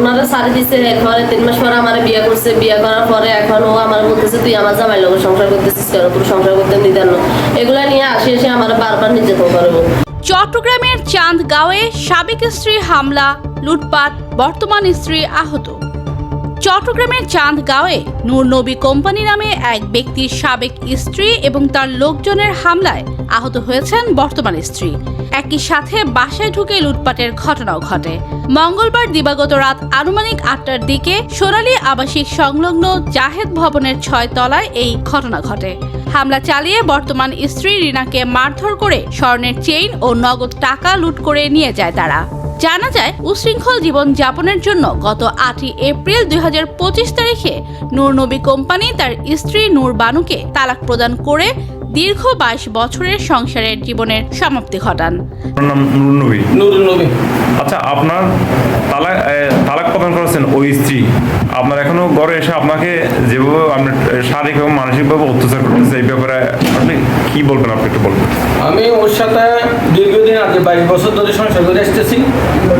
ওনারা সারি দিচ্ছে তিন মাস পরে আমার বিয়ে করছে। বিয়ে করার পরে এখন ও আমার বলতেছে, তুই আমার জামাই লোকের সংসার করতেছিস কেন? তোর সংসার করতে এগুলা নিয়ে আসে এসে আমার বারবার নির্যাতন করব চট্টগ্রামের চাঁদগাঁওয়ে সাবেক স্ত্রী হামলা, লুটপাট, বর্তমান স্ত্রী আহত। চট্টগ্রামের চাঁদগাঁওয়ে নূর নবী কোম্পানি নামে এক ব্যক্তির সাবেক স্ত্রী এবং তার লোকজনের হামলায় আহত হয়েছেন বর্তমান স্ত্রী। একই সাথে বাসায় ঢুকে লুটপাটের ঘটনাও ঘটে। মঙ্গলবার দিবাগত রাত আনুমানিক আটটার দিকে সোনালী আবাসিক সংলগ্ন জাহেদ ভবনের ছয় তলায় এই ঘটনা ঘটে। হামলা চালিয়ে বর্তমান স্ত্রী রিনাকে মারধর করে স্বর্ণের চেইন ও নগদ টাকা লুট করে নিয়ে যায় তারা। জানা যায়, উশৃঙ্খল জীবন যাপনের জন্য গত আটই এপ্রিল দুই হাজার পঁচিশ তারিখে নূর নবী কোম্পানি তার স্ত্রী নূর বানুকে তালাক প্রদান করে দীর্ঘ বাইশ বছরের সংসারের জীবনের সমাপ্তি ঘটান। নাম নুরুন নুরুল নবী। আচ্ছা আপনার তালাক তালাক প্রদান করেছেন ওই স্ত্রী। আপনার এখনও ঘরে এসে আপনাকে যেভাবে আপনার শারীরিক এবং মানসিকভাবে অত্যাচার করতেছে এই ব্যাপারে আপনি কি বলবেন? আপনি একটু বলবেন। আমি ওর সাথে দীর্ঘদিন আগে বাইশ বছর ধরে সংসার করে আসতেছি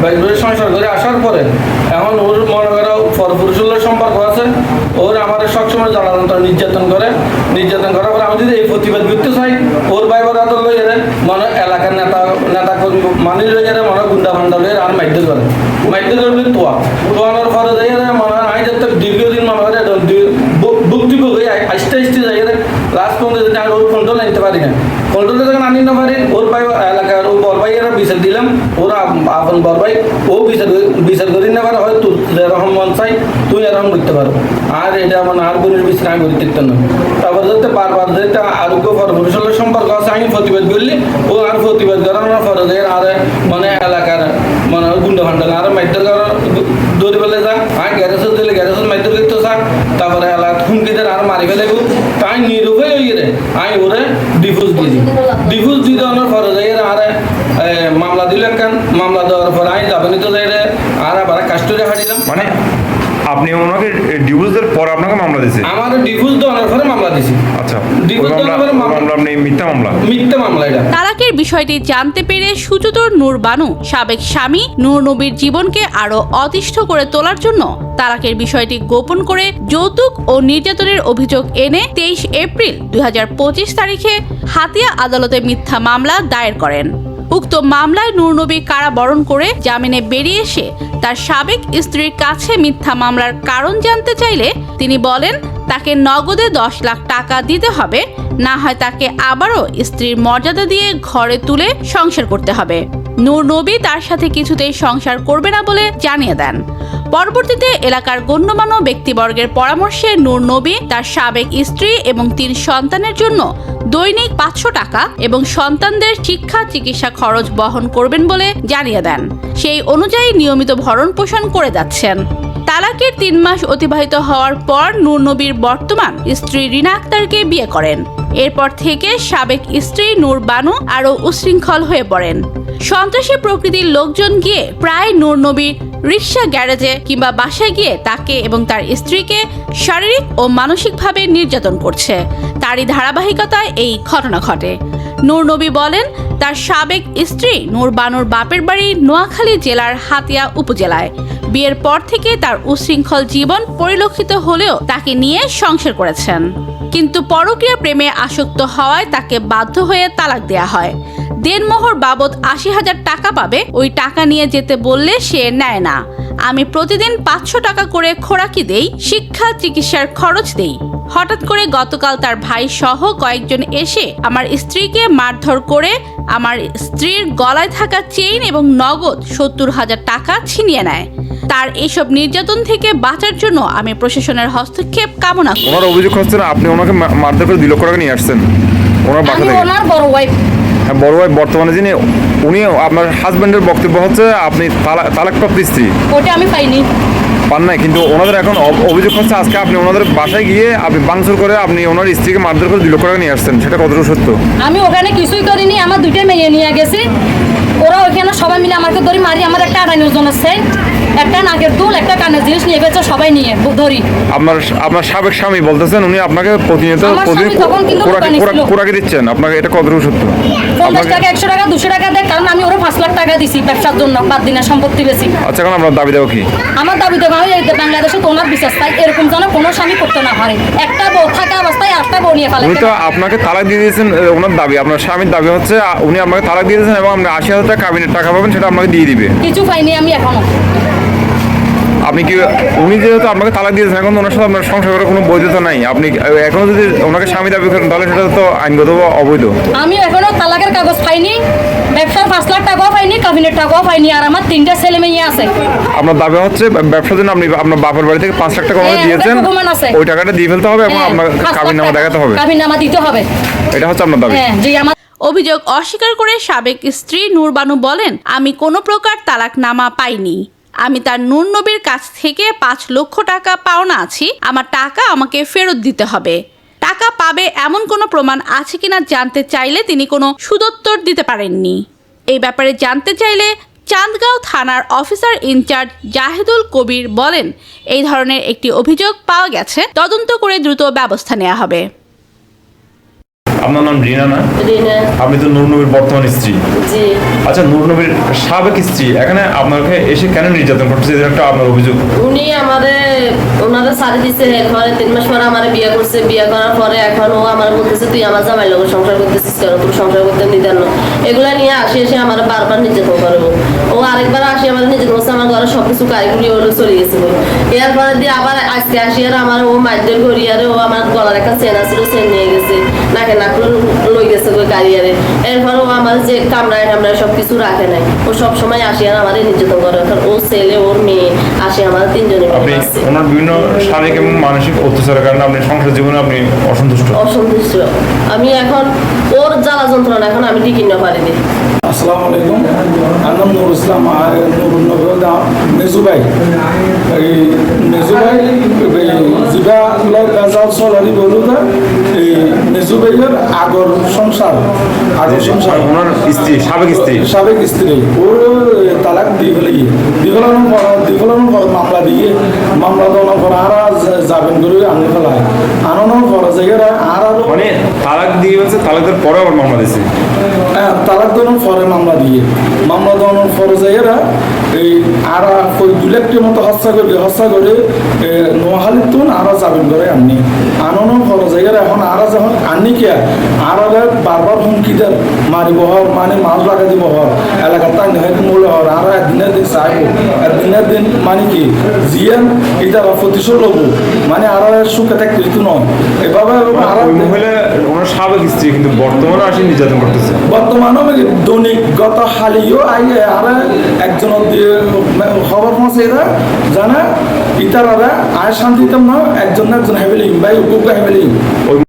বাইশ বছর সংসার করে আসার পরে এখন ওর মনে করো পরপুরুষের আছে ওর আমার সবসময় জ্বালাতন নির্যাতন করে, নির্যাতন করার পরে আমি যদি এই প্রতিবাদ করতে চাই, ওর ভাই বড় হাত লই যাবে মনে এলাকার নেতা নেতা কর্মী মানুষ লই যাবে মনে গুন্ডা ফান্ডা লই আর মাইদ্য করে মাইদ্য করলে তোয়া তোয়ানোর পরে যাই মনে হয় আমি যাতে দীর্ঘদিন মনে বুক টিপ হয়ে আস্তে আস্তে যাই লাস্ট পর্যন্ত যদি আমি ওর কন্ট্রোল নিতে পারি না কন্ট্রোল যখন আনি না পারি, ওর ভাই এলাকার ও বড় ভাইয়েরা বিচার দিলাম, ওরা আপন বড় ভাই, ও বিচার বিচার করি না পারে হয় তোর যেরকম মন চাই, তুই এরকম করতে পারো আর এটা মানে আর বোনের বিচার আমি দেখতে না। তারপর যাতে বারবার যাতে আরোগ্য পরপুরুষের সম্পর্ক আছে, আমি প্রতিবাদ করলি, ও আর প্রতিবাদ করানোর পরে যে আর মানে এলাকার মানে গুন্ডা ফান্ডা আর মাইদ্য করার দৌড়ি পেলে যা আর গ্যারেজত দিলে গ্যারেজত মাইদ্য করতে থাক তারপরে এলাকা হুমকি দেন আর মারি ফেলে তাই নিরুপায় ওই রে আমি ওরে ডিভোর্স দিয়ে দিই ডিভোর্স দিয়ে দেওয়ানোর পরে যাই আর এ, মামলা দিল একখান মামলা দেওয়ার পরে আমি যাবেনি তো যাই রে আর আবার কাস্টডি হারিলাম মানে আপনি ওনাকে ডিভোর্স দেওয়ার পর আপনাকে মামলা দিয়েছে? আমার ডিভোর্স দেওয়ানোর পরে মামলা আচ্ছা মামলা দেওয়ার পরে মামলা- আপনি মিথ্যা মামলা? মিথ্যা মামলা এটা। তালাকের বিষয়টি জানতে পেরে সুচতুর নূর বানু সাবেক স্বামী নূর নবীর জীবনকে আরও অতিষ্ঠ করে তোলার জন্য তালাকের বিষয়টি গোপন করে যৌতুক ও নির্যাতনের অভিযোগ এনে তেইশ এপ্রিল দুই হাজার পঁচিশ তারিখে হাতিয়া আদালতে মিথ্যা মামলা দায়ের করেন। উক্ত মামলায় নূরনবী কারাবরণ করে জামিনে বেরিয়ে এসে তার সাবেক স্ত্রীর কাছে মিথ্যা মামলার কারণ জানতে চাইলে তিনি বলেন, তাকে নগদে দশ লাখ টাকা দিতে হবে, না হয় তাকে আবারও স্ত্রীর মর্যাদা দিয়ে ঘরে তুলে সংসার করতে হবে। নূর নবী তার সাথে কিছুতেই সংসার করবে না বলে জানিয়ে দেন। পরবর্তীতে এলাকার গণ্যমান্য ব্যক্তিবর্গের পরামর্শে নূর নবী তার সাবেক স্ত্রী এবং তিন সন্তানের জন্য দৈনিক পাঁচশো টাকা এবং সন্তানদের শিক্ষা চিকিৎসা খরচ বহন করবেন বলে জানিয়ে দেন। সেই অনুযায়ী নিয়মিত ভরণ পোষণ করে যাচ্ছেন। তালাকের তিন মাস অতিবাহিত হওয়ার পর নূর নবীর বর্তমান স্ত্রী রিনা আক্তারকে বিয়ে করেন। এরপর থেকে সাবেক স্ত্রী নূর বানু আরও উশৃঙ্খল হয়ে পড়েন। সন্ত্রাসী প্রকৃতির লোকজন গিয়ে প্রায় নূর নবীর রিক্সা গ্যারেজে কিংবা বাসায় গিয়ে তাকে এবং তার স্ত্রীকে শারীরিক ও মানসিকভাবে নির্যাতন করছে। তারই ধারাবাহিকতায় এই ঘটনা ঘটে। নূর নবী বলেন, তার সাবেক স্ত্রী নূর বানুর বাপের বাড়ি নোয়াখালী জেলার হাতিয়া উপজেলায়। বিয়ের পর থেকে তার উশৃঙ্খল জীবন পরিলক্ষিত হলেও তাকে নিয়ে সংসার করেছেন। কিন্তু পরকীয়া প্রেমে আসক্ত হওয়ায় তাকে বাধ্য হয়ে তালাক দেয়া হয়। দেনমোহর বাবদ আশি হাজার টাকা পাবে। ওই টাকা নিয়ে যেতে বললে সে নেয় না। আমি প্রতিদিন পাঁচশো টাকা করে খোরাকি দেই শিক্ষা চিকিৎসার খরচ দেই। হঠাৎ করে গতকাল তার ভাই সহ কয়েকজন এসে আমার স্ত্রীকে মারধর করে আমার স্ত্রীর গলায় থাকা চেইন এবং নগদ সত্তর হাজার টাকা ছিনিয়ে নেয়। তার এসব নির্যাতন থেকে বাঁচার জন্য আমি প্রশাসনের হস্তক্ষেপ কামনা করি। ওনার অভিযোগ হচ্ছে আপনি ওনাকে মারধর করে লক্ষ টাকা নিয়ে আসছেন। ওনার বাসা থেকে। ওনার বড় ওয়াইফ বড় ভাই বর্তমানে যিনি উনি আপনার হাজবেন্ডের বক্তব্য হচ্ছে আপনি তালা- তালাকপ্রাপ্ত স্ত্রী। ওটা আমি পাইনি। পান নাই কিন্তু ওনাদের এখন অভিযোগ হচ্ছে আজকে আপনি ওনাদের বাসায় গিয়ে আপনি বাংসুর করে আপনি ওনার স্ত্রীকে মারধর করে দুই লক্ষ টাকা নিয়ে আসছেন সেটা কতটুকু সত্য? আমি ওখানে কিছুই করিনি আমার দুইটা মেয়ে নিয়ে গেছি। ওরা ওখানে সবাই মিলে আমাকে ধরে মারি আমার একটা আড়াই ওজন আছে। একটা নাকের দুল একটা কানের জিনিস নিয়ে গেছে সবাই নিয়ে ধরি। আপনার আপনার সাবেক স্বামী বলতেছেন উনি আপনাকে প্রতিনিয়ত আমার প্রতিদিন কোরাকে দিচ্ছেন। আপনাকে এটা কতটুকু সত্য? পঞ্চাশ টাকা একশো টাকা দুশো টাকা দেয় কারণ আমি ওরা পাঁচ লাখ টাকা দিছি ব্যবসার জন্য বাদ দিনের সম্পত্তি বেশি। আচ্ছা এখন আপনার দাবি দেওয়া কি? আমার দাবি দেবো আমি বাংলাদেশে তোমার বিশ্বাস তাই এরকম যেন কোনো স্বামী করতে না পারে। একটা বউ থাকা অবস্থায় আটটা বউ নিয়ে ফেলে। উনি তো আপনাকে তালাক দিয়ে দিয়েছেন ওনার দাবি। আপনার স্বামীর দাবি হচ্ছে উনি আপনাকে তালাক দিয়ে দিয়েছেন এবং আপনি আশি হাজার টাকা কাবিনের টাকা পাবেন সেটা আপনাকে দিয়ে দিবে। কিছু পাইনি আমি এখনও। আপনি কি উনি যেহেতু আপনাকে তালাক দিয়েছেন এখন তো ওনার সাথে আপনার সংসার করার কোনো বৈধতা নাই। আপনি এখনও যদি ওনাকে স্বামী দাবি করেন তাহলে সেটা তো আইনগত বা অবৈধ। আমি এখনও তালাকের কাগজ পাইনি ব্যবসার পাঁচ লাখ টাকাও পাইনি কাবিনের টাকাও পাইনি আর আমার তিনটা ছেলে মেয়ে আছে। আপনার দাবি হচ্ছে ব্যবসার জন্য আপনি আপনার বাপের বাড়ি থেকে পাঁচ লাখ টাকা ওনাকে হ্যাঁ, দিয়েছেন আছে। ওই টাকাটা দিয়ে ফেলতে হবে এবং হ্যাঁ, আপনার কাবিন নামা দেখাতে হবে। কাবিননামা দিতে হবে। এটা হচ্ছে আপনার দাবি। হ্যাঁ যে আমার অভিযোগ অস্বীকার করে সাবেক স্ত্রী নূরবানু বলেন আমি কোনো প্রকার তালাকনামা পাইনি। আমি তার নূর নবীর কাছ থেকে পাঁচ লক্ষ টাকা পাওনা আছি। আমার টাকা আমাকে ফেরত দিতে হবে। টাকা পাবে এমন কোনো প্রমাণ আছে কিনা জানতে চাইলে তিনি কোনো সুদোত্তর দিতে পারেননি। এই ব্যাপারে জানতে চাইলে চাঁদগাঁও থানার অফিসার ইনচার্জ জাহেদুল কবির বলেন, এই ধরনের একটি অভিযোগ পাওয়া গেছে। তদন্ত করে দ্রুত ব্যবস্থা নেওয়া হবে। আপনার নাম রিনা না? আপনি তো নূর নবীর বর্তমান স্ত্রী। আচ্ছা নূর নবীর সাবেক স্ত্রী এখানে আপনাকে এসে কেন নির্যাতন করতেছে? এটা একটা আপনার অভিযোগ। উনি আমারে ওনারা সারি দিছে। এরপরে তিন মাস পরে আমার বিয়ে করছে। বিয়ে করার পরে এখন ও আমার বলতেছে তুই আমার জামাই লোক সংসার করতেছিস কেন? তোর সংসার করতে নিতেন না। এগুলা নিয়ে আসি এসে আমার বারবার নির্যাতন করব ও আরেকবার আসি আমার নির্যাতন করছে। আমার ঘরে সব কিছু কারিগুলি হলো চলে গেছে এরপরে দিয়ে আবার আজকে আসি আর আমার ও মাইদের করি আর ও আমার গলার একটা চেন আছিল চেন নিয়ে গেছে। নাকে নাক লই গেছে ওই কারিয়ারে এরপর ও আমার যে কামড়ায় টামড়ায় সব কিছু রাখে নাই। ও সব সময় আসি আর আমার নির্যাতন করে। এখন ও ছেলে ওর মেয়ে আসে আমার তিনজনে মিলে আপনি বাঁচছে। ওনার বিভিন্ন শারীরিক এবং মানসিক অত্যাচারের কারণে আপনি সংসার জীবনে আপনি অসন্তুষ্ট? অসন্তুষ্ট। আমি এখন ওর জ্বালা যন্ত্রণা এখন আমি টিকি না পারিনি। আসসালামু আলাইকুম। আমার নাম নুর ইসলাম আর নুর নগর দাম মেজু ভাই এই মেজু ভাই জিবা গাজাল চলারি বলু না এই মেজু ভাইয়ের আগর সংসার আগর সংসার। ওনার স্ত্রী সাবেক স্ত্রী। সাবেক স্ত্রী। ওর তালাক দিয়ে ফেলে গিয়ে দিয়ে ফেলানোর পর দিয়ে ফেলানোর পর মামলা দিয়ে মামলা দেওয়ার পর আর যাবেন করে আনতে ফেলায়। আনানোর পর জায়গায় আর আরও মানে তালাক দিয়ে হচ্ছে তালাকের পরে আবার মামলা দিয়েছে। তালাক দেওয়ানোর ফরে মামলা দিয়ে। মামলা দেওয়ানোর পরে যাইয়েরা এই আর ওই দু লাখটির মতো হস্তা করে হস্তা করে নোয়াখালীর তুন আরা যাবেন করে আননি। যাইয়েরা এখন আরা যখন আননি কে আর বারবার হুমকি দেন মারিব হর মানে মাছ লাগাই দিব হর এলাকার তাই হয়তো মূল্য হর আর একদিনের দিন চাইব একদিনের দিন মানে কি জিয়ান এটা প্রতিশোধ লব মানে আর সুখে থাকতে কিন্তু নয়। এভাবে আর ওই মহিলা ওনার সাবেক স্ত্রী কিন্তু বর্তমানে আসি নির্যাতন করতেছে। বর্তমানে দৈনিক গত হালিও আইয়ে আর একজন দিয়ে খবর পৌঁছে এরা জানা ইতারা আয় শান্তিতাম না একজন একজন হ্যাভেলিং বা হেবেলিং ওই